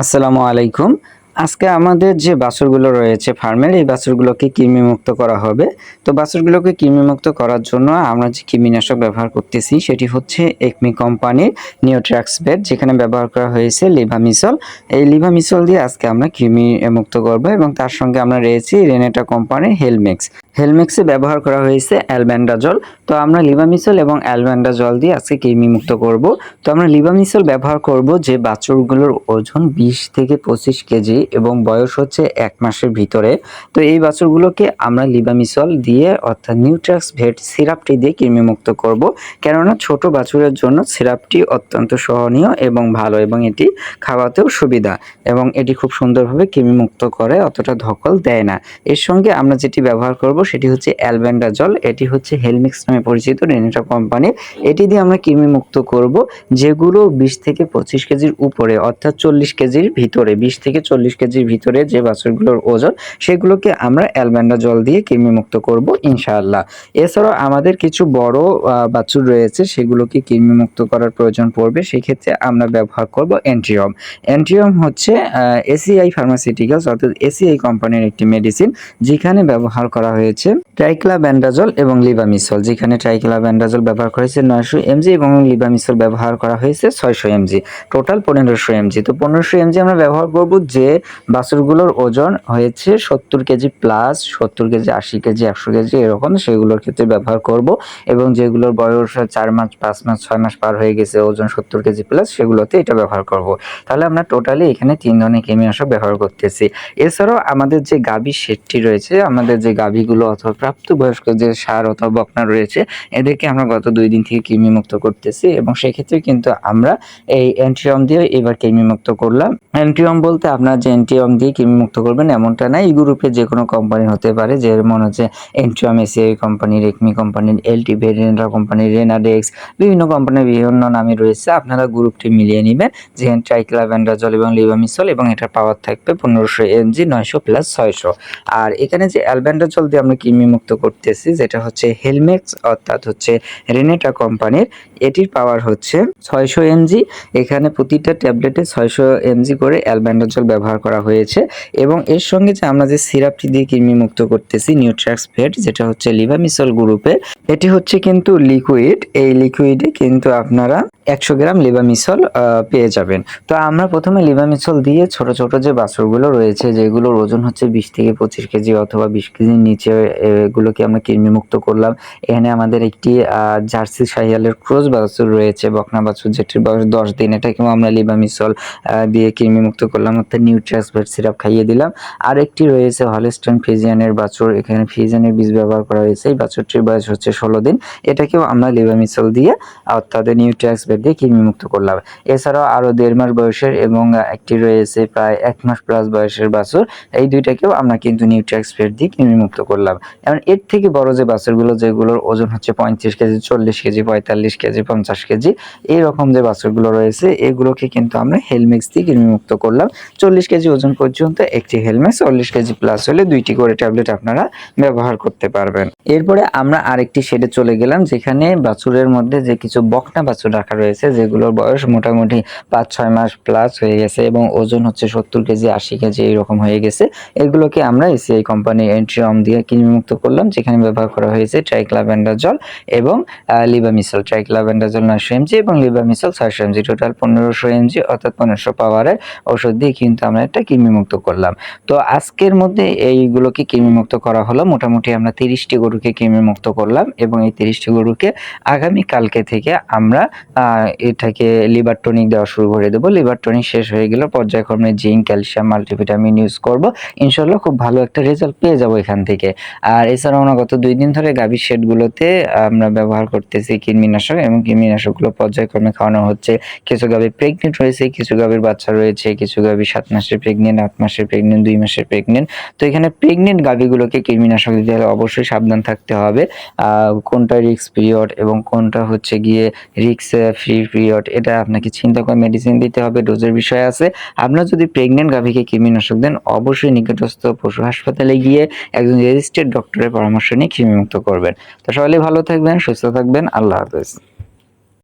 আসসালামু আলাইকুম। আজকে আমাদের যে বাছুরগুলো রয়েছে ফার্মের, এই বাছুরগুলোকে কৃমিমুক্ত করা হবে। তো বাছুরগুলোকে কৃমিমুক্ত করার জন্য আমরা যে কৃমিনাশক ব্যবহার করতেছি, সেটি হচ্ছে একমি কোম্পানির নিওট্রাক্স বেড, যেখানে ব্যবহার করা হয়েছে লিভামিসল। এই লিভামিসল দিয়ে আজকে আমরা কৃমি মুক্ত করব এবং তার সঙ্গে আমরা রয়েছি রেনেটা কোম্পানির হেলমেক্স। হেলমেক্সে ব্যবহার করা হয়েছে অ্যালব্যান্ডাজল তো আমরা লিভামিসল এবং অ্যালব্যান্ডাজল দিয়ে আজকে কৃমি মুক্ত করব। তো আমরা লিভামিসল ব্যবহার করব যে বাছুরগুলোর ওজন বিশ থেকে পঁচিশ কেজি এবং বয়স হচ্ছে এক মাসের ভিতরে। তো এই বাছুরগুলোকে আমরা লিভামিসল দিয়ে, অর্থাৎ নিউট্রাক্স ভেট সিরাপটি দিয়ে কৃমিমুক্ত করব। কেননা ছোট বাছুরের জন্য সিরাপটি অত্যন্ত সহনীয় এবং ভালো এবং এটি খাওয়াতেও সুবিধা এবং এটি খুব সুন্দরভাবে কৃমিমুক্ত করে, অতটা ধকল দেয় না। এর সঙ্গে আমরা যেটি ব্যবহার করব সেটি হচ্ছে অ্যালবেন্ডাজল এটি হচ্ছে হেলমিক্স নামে পরিচিত রেনেটা কোম্পানির। এটি দিয়ে আমরা কৃমিমুক্ত করব যেগুলো বিশ থেকে পঁচিশ কেজির উপরে, অর্থাৎ চল্লিশ কেজির ভিতরে, বিশ থেকে চল্লিশ কেজির ভিতরে যে বাছুরগুলোর ওজন, সেগুলোকে আমরা অ্যালবেন্ডা জল দিয়ে কৃমিমুক্ত করব ইনশাআল্লাহ। এছাড়াও আমাদের কিছু বড় বাছুর রয়েছে, সেগুলোকে কৃমিমুক্ত করার প্রয়োজন পড়বে, সেক্ষেত্রে আমরা ব্যবহার করব অ্যান্টিয়ম অ্যান্টিয়ম হচ্ছে এসিআই ফার্মাসিউটিক্যালস অর্থাৎ এসিআই কোম্পানির একটি মেডিসিন, যেখানে ব্যবহার করা হয়েছে ট্রাইক্লা ব্যান্ডাজল এবং লিবামিসল, যেখানে ট্রাইক্লা ব্যান্ডাজল ব্যবহার করা হয়েছে নয়শো এমজি এবং লিবামিসল ব্যবহার করা হয়েছে ছয়শো এমজি। টোটাল পনেরোশো এমজি। তো পনেরোশো এমজি আমরা ব্যবহার করব যে বাছুরগুলোর ওজন হয়েছে সত্তর কেজি প্লাস সত্তর কেজি, আশি কেজি, একশো কেজি, এরকম সেগুলোর ক্ষেত্রে ব্যবহার করব। এবং যেগুলোর বয়স চার মাস, পাঁচ মাস, ছয় মাস পার হয়ে গেছে, ওজন সত্তর কেজি প্লাস সেগুলোতে এটা ব্যবহার করব। তাহলে আমরা টোটালি এখানে তিন ধরনের কৃমিনাশক ব্যবহার করতেছি। এছাড়াও আমাদের যে গাভী সেটটি রয়েছে, আমাদের যে গাভীগুলো অথবা প্রাপ্তবয়স্ক যে সার অথবা বকনা রয়েছে, এদেরকে আমরা গত দুই দিন থেকে কৃমিমুক্ত করতেছি এবং সেক্ষেত্রে কিন্তু আমরা এই অ্যান্টিয়ম দিয়ে এবার কৃমিমুক্ত করলাম। অ্যান্টিয়ম বলতে আপনার যে অ্যান্টিয়ম দিয়ে কৃমিমুক্ত করবেন এমনটা না। এই গ্রুপে যে কোনো কোম্পানির হতে পারে, যে মনে হচ্ছে অ্যান্টিয়ম এসিআই কোম্পানির একমি কোম্পানির এলটি ভেরিয়েন্টরা কোম্পানির রেনাডেক্স বিভিন্ন কোম্পানির বিভিন্ন নামে রয়েছে। আপনারা গ্রুপটি মিলিয়ে নেবেন। যে ট্রাইক্লাভেন্ডাজল এবং লিবামিসল এবং এটার পাওয়ার থাকবে পনেরোশো এমজি নয়শো প্লাস ছয়শো। আর এখানে যে অ্যালবেন্ডাজল দিয়ে আমরা কৃমিমুক্ত করতেছি, যেটা হচ্ছে হেলমেক্স অর্থাৎ হচ্ছে রেনেটা কোম্পানির এটির পাওয়ার হচ্ছে ছয়শো এমজি এখানে প্রতিটা ট্যাবলেটে ছয়শো এমজি করে অ্যালবেন্ডাজল ব্যবহার করা হয়েছে এবং এর সঙ্গে যে আমরা যে সিরাপটি দিয়ে কৃমিমুক্ত করতেছি নিউট্রাক্স ফেট যেটা হচ্ছে লিভামিসল গ্রুপের এটি হচ্ছে কিন্তু লিকুইড এই লিকুইডে কিন্তু আপনারা একশো গ্রাম লিভামিসল পেয়ে যাবেন। তো আমরা প্রথমে লিভামিসল দিয়ে ছোট ছোট যে বাছুরগুলো রয়েছে, যেগুলোর ওজন হচ্ছে বিশ থেকে পঁচিশ কেজি অথবা বিশ কেজির নিচে, এগুলোকে আমরা কৃমিমুক্ত করলাম। এখানে আমাদের একটি জার্সি শাহিয়ালের ক্রোজ বাছুর রয়েছে, বকনা বাছুর, যেটির বয়স দশ দিন। এটাকেও আমরা লিভামিসল দিয়ে কৃমিমুক্ত করলাম, অর্থাৎ নিউট্রাসভেট সিরাপ খাইয়ে দিলাম। আর একটি রয়েছে হলিস্টন ফিজিয়ানের বাছুর। এখানে ফিজিয়ানের বীজ ব্যবহার করা হয়েছে। এই বাছুরটির বয়স হচ্ছে ষোলো দিন। এটাকেও আমরা লিভামিসল দিয়ে অর্থাৎ নিউট্রাক্সভেট দিয়ে কৃমিমুক্ত করলাম। এছাড়াও আরও দেড় মাস বয়সের এবং একটি রয়েছে প্রায় এক মাস প্লাস বয়সের বাছুর। এই দুইটাকেও আমরা কিন্তু নিউট্রাক্সভেট দিয়ে কৃমিমুক্ত করলাম। এবং এর থেকে বড় যে বাছুরগুলো, যেগুলোর ওজন হচ্ছে পঁয়ত্রিশ কেজি, চল্লিশ কেজি, পঁয়তাল্লিশ কেজি, পঞ্চাশ কেজি, এইরকম যে বাছুরগুলো রয়েছে, এগুলোকে কিন্তু আমরা হেলমেক্স দিয়ে কৃমিমুক্ত করলাম। চল্লিশ কেজি ওজন পর্যন্ত একটি হেলমেট চল্লিশ কেজি প্লাস হলে দুইটি করে ট্যাবলেট আপনারা ব্যবহার করতে পারবেন। এরপরে আমরা আরেকটি শেডে চলে গেলাম, যেখানে বাছুরের মধ্যে যে কিছু বকনা বাছুর রাখা রয়েছে, যেগুলোর বয়স মোটামুটি পাঁচ, ছয় মাস প্লাস হয়ে গেছে এবং ওজন হচ্ছে সত্তর কেজি, আশি কেজি এইরকম হয়ে গেছে। এগুলোকে আমরা এসিআই কোম্পানি এন্ট্রিয়ম দিয়ে কৃমিমুক্ত করলাম, যেখানে ব্যবহার করা হয়েছে ট্রাইক্লাভেন্ডাজল এবং লিবামিসল ট্রাইক্লাভেন্ডাজল নয়শো এমজি এবং লিবামিসল ছয়শো এমজি টোটাল পনেরোশো এমজি অর্থাৎ পনেরোশো পাওয়ারের ওষুধ দিয়ে কিন্তু আমরা একটা কৃমিমুক্ত করলাম। তো আজকের মধ্যে এইগুলোকে কৃমিমুক্ত করা হলো। মোটামুটি আমরা তিরিশটি গরুকে কৃমিমুক্ত করলাম এবং এই তিরিশটি গরুকে কালকে থেকে আমরা এটাকে লিভার টনিক দেওয়া শুরু করে দেবো। লিভার টনিক শেষ হয়ে গেলে পর্যায়ক্রমে জিঙ্ক, ক্যালসিয়াম, মাল্টিভিটামিন ইউজ করব। ইনশাল্লাহ খুব ভালো একটা রেজাল্ট পেয়ে যাব এখান থেকে। আর এছাড়াও আমরা গত দুই দিন ধরে গাভীর শেডগুলোতে আমরা ব্যবহার করতেছি কৃমিনাশক এবং কৃমিনাশকগুলো পর্যায়ক্রমে খাওয়ানো হচ্ছে। কিছু গাভী প্রেগনেন্ট রয়েছে, কিছু গাভীর বাচ্চা রয়েছে, কিছু গাভী সাত মাসের প্রেগনেন্ট আট মাসের প্রেগনেন্ট দুই মাসের প্রেগনেন্ট তো এখানে প্রেগনেন্ট গাভীগুলোকে কৃমিনাশক দিতে হলে অবশ্যই সাবধান থাকতে হবে। কোনটা রিক্স পিরিয়ড এবং কোনটা হচ্ছে গিয়ে রিক্স ফ্রি পিরিয়ড এটা আপনাকে চিন্তা করে মেডিসিন দিতে হবে ডোজের বিষয় আছে। আপনারা যদি প্রেগনেন্ট গাভীকে কৃমিনাশক দেন, অবশ্যই নিকটস্থ পশু হাসপাতালে গিয়ে একজন রেজিস্টার্ড ডক্টরের পরামর্শ নিয়ে কৃমিমুক্ত করবেন। তো সবাই ভালো থাকবেন, সুস্থ থাকবেন, আল্লাহ হাফেজ।